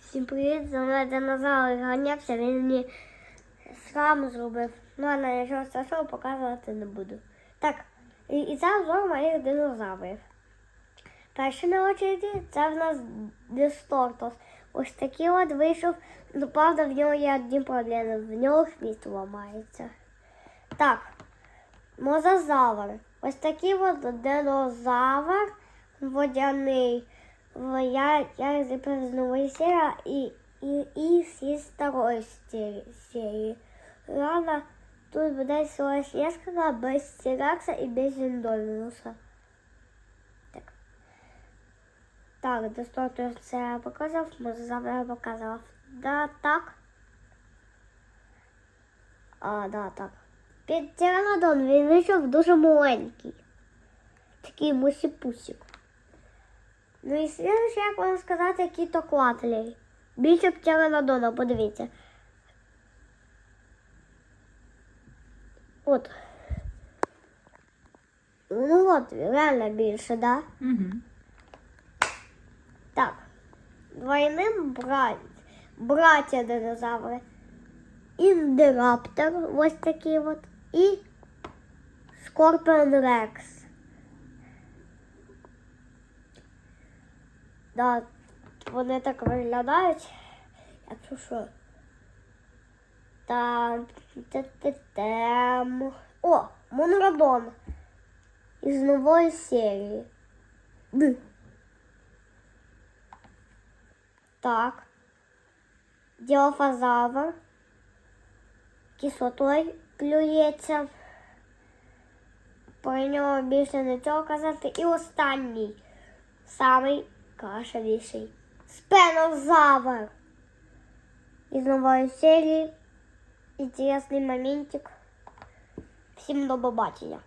Всім привіт, за мною динозавр ганявся, він мені срам зробив. Ну, а на нічого страшного показувати не буду. Так, і, і це обзор моїх динозаврів. Перший на очереді це в нас дистортос. Ось такий от вийшов. Ну, правда, в нього є одні проблеми. В нього хвіст ламається. Так, мозазавр. Ось такий от динозавр водяний. Я, я зліпив з нової серії і, і, і зі старої серії. Рано тут буде ось яскра без Тіракса і без Індомінуса. Так. Так, достатньо це я показав, мозазавр я показав. Да, так. А, да, так. Під Тиранодон він вийшов дуже маленький. Такий мусіпусік. Ну і слідуюче, як можна сказати, кітокватлі. Більше птеранодона, подивіться. От. Ну от, реально більше, да? Угу. Так. Двойним брат... браття динозаври. Індираптор, ось такий от. І Скорпіон Рекс. Да, вони так виглядають. Якщо що. Там. О, Монрадон. Із нової серії. Так. Діофазавр. Кислотой плюється. Про нього більше нічого казати. І останній. Самий кашевіший. Спенозавр. Із нової серії. Інтересний моментик. Всім до побачення.